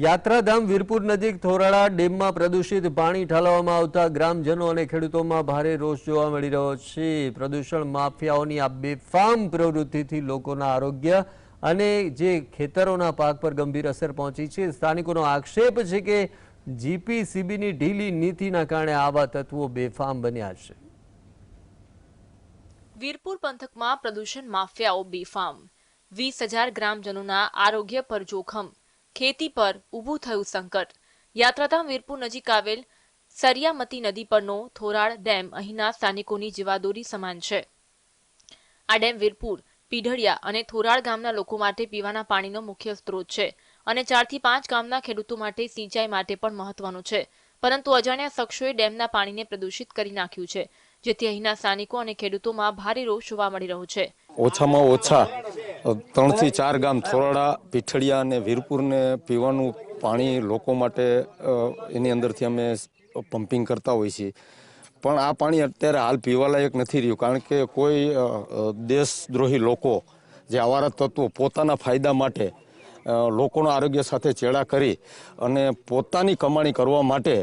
યાત્રાધામ વીરપુર નજીક થોરાળા ડેમમાં પ્રદૂષિત પાણી ઠાલવવામાં આવતા ગ્રામજનો અને ખેડૂતોમાં ભારે રોષ જોવા મળી રહ્યો છે. પ્રદૂષણ માફિયાઓની આ બેફામ પ્રવૃત્તિથી લોકોના આરોગ્ય અને જે ખેતરોના પાક પર ગંભીર અસર પહોંચી છે. સ્થાનિકોનો આક્ષેપ છે કે જીપીસીબીની ઢીલી નીતિના કારણે આવા તત્વો બેફામ બન્યા છે. વીરપુર પંથકમાં પ્રદૂષણ માફિયાઓ બેફામ. વીસ હજાર ગ્રામજનોના આરોગ્ય પર જોખમ. ખેતી પર ઊભું થયું સંકટ. યાત્રાધામ વીરપુર નજીક આવેલ સરિયામતી નદી પરનો થોરાળ ડેમ અહીંના સ્થાનિકોની જીવાદોરી સમાન છે. આ ડેમ વીરપુર, પીઢળિયા અને થોરાળ ગામના લોકો માટે પીવાના પાણીનો મુખ્ય સ્ત્રોત છે અને ચારથી પાંચ ગામના ખેડૂતો માટે સિંચાઈ માટે પણ મહત્વનો છે. પરંતુ અજાણ્યા શખ્સોએ ડેમના પાણીને પ્રદૂષિત કરી નાખ્યું છે, જેથી અહીંના સ્થાનિકો અને ખેડૂતોમાં ભારે રોષ જોવા મળી રહ્યો છે. ઓછામાં ઓછા ત્રણથી ચાર ગામ થોરાડા, પીઠળિયા અને વીરપુરને પીવાનું પાણી લોકો માટે એની અંદરથી અમે પમ્પિંગ કરતા હોઈએ છીએ. પણ આ પાણી અત્યારે હાલ પીવાલાયક નથી રહ્યું, કારણ કે કોઈ દેશદ્રોહી લોકો જે આવારા તત્વો પોતાના ફાયદા માટે લોકોના આરોગ્ય સાથે ચેડા કરી અને પોતાની કમાણી કરવા માટે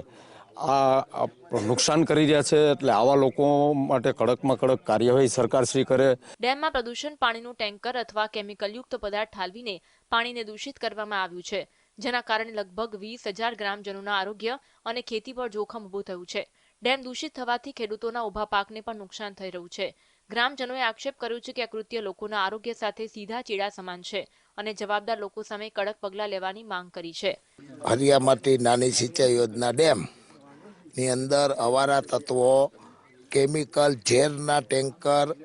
આ નુકસાન કરી રહ્યા છે એટલે આવા લોકો માટે કડકમાં કડક કાર્યવાહી સરકારશ્રી કરે. ડેમમાં પ્રદૂષણ પાણીનું ટેન્કર અથવા કેમિકલયુક્ત પદાર્થ ઠાલવીને પાણીને દૂષિત કરવામાં આવ્યું છે જેના કારણે લગભગ વીસ હજાર ગ્રામજનોના આરોગ્ય અને ખેતી પર જોખમ ઊભું થયું છે. ડેમ દૂષિત થવાથી ખેડૂતોના ઊભા પાકને પણ નુકસાન થઈ રહ્યું છે. ગ્રામજનોએ આક્ષેપ કર્યો છે કે આ કૃત્ય લોકોના આરોગ્ય સાથે સીધા ચેડા સમાન છે અને જવાબદાર લોકો સામે કડક પગલાં લેવાની માંગ કરી છે. હરિયામાંથી નાની સિંચાઈ યોજના ડેમ ની અંદર અવારા તત્વો, કેમિકલ, ઝેરના ટેન્કર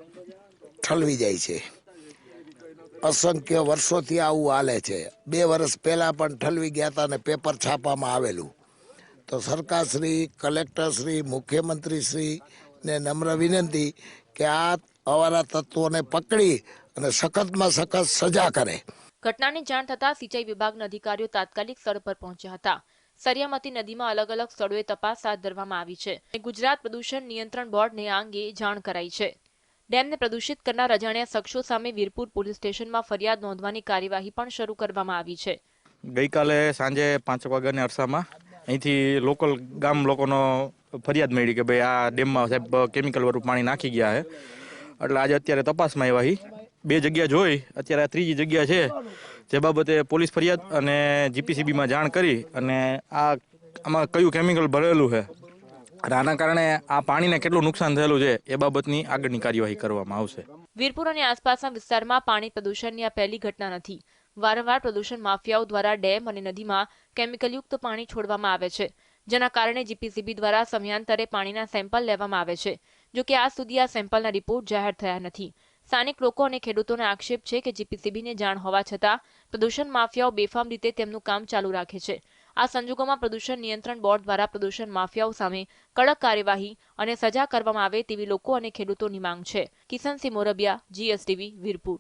ઠલવી જાય છે. અસંખ્ય વર્ષોથી આવું હાલે છે. બે વર્ષ પહેલાં પણ ઠલવી ગયા હતા અને પેપર છાપવામાં આવેલું. તો સરકારશ્રી, કલેક્ટરશ્રી, મુખ્યમંત્રીશ્રી ને નમ્ર વિનંતી કે આ અવારા તત્વોને પકડી અને સખતમાં સખત સજા કરે. ઘટનાની જાણ થતાં સિંચાઈ વિભાગના અધિકારીઓ તાત્કાલિક સ્થળ પર પહોંચ્યા હતા. સરિયામતી નદીમાં અલગ અલગ સ્થળોએ તપાસ હાથ ધરવામાં આવી છે. ગુજરાત પ્રદૂષણ નિયંત્રણ બોર્ડને આ અંગે જાણ કરાઈ છે. ડેમને પ્રદૂષિત કરનાર અજાણ્યા શખ્સો સામે વીરપુર પોલીસ સ્ટેશનમાં ફરિયાદ નોંધવાની કાર્યવાહી પણ શરૂ કરવામાં આવી છે. ગઈકાલે સાંજે પાંચ વાગ્યાની અરસામાં અહીંથી લોકલ ગામ લોકોનો ફરિયાદ મળી કે ભાઈ આ ડેમમાં સાહેબ કેમિકલ વાળું પાણી નાખી ગયા છે. એટલે આજે અત્યારે તપાસમાં હી બે જગ્યા જોઈ, અત્યારે ત્રીજી જગ્યા છે. જે બાબતે પોલીસ ફરિયાદ અને જીપીસીબીમાં જાણ કરી અને આ આમાં કયું કેમિકલ ભરેલું છે, અને આના કારણે આ પાણીને કેટલું નુકસાન થયેલું છે, એ બાબતની આગળની કાર્યવાહી કરવામાં આવશે. વીરપુર અને આસપાસના વિસ્તારમાં પાણી પ્રદૂષણની આ પહેલી ઘટના નથી. વારંવાર પ્રદૂષણ માફિયાઓ દ્વારા ડેમ અને નદીમાં કેમિકલયુક્ત પાણી છોડવામાં આવે છે, જેના કારણે જીપીસીબી દ્વારા સમયાંતરે પાણીના સેમ્પલ લેવામાં આવે છે જો કે આજ સુધી આ સેમ્પલના રિપોર્ટ જાહેર થયા નથી. સ્થાનિક લોકો અને ખેડૂતોનો આક્ષેપ છે કે જીપીસીબીને જાણ હોવા છતાં પ્રદૂષણ માફિયાઓ બેફામ રીતે તેમનું કામ ચાલુ રાખે છે. આ સંજોગોમાં પ્રદૂષણ નિયંત્રણ બોર્ડ દ્વારા પ્રદૂષણ માફિયાઓ સામે કડક કાર્યવાહી અને સજા કરવામાં આવે તેવી લોકો અને ખેડૂતોની માંગ છે. કિશનસિંહ મોરબિયા જીએસટીવી, વીરપુર.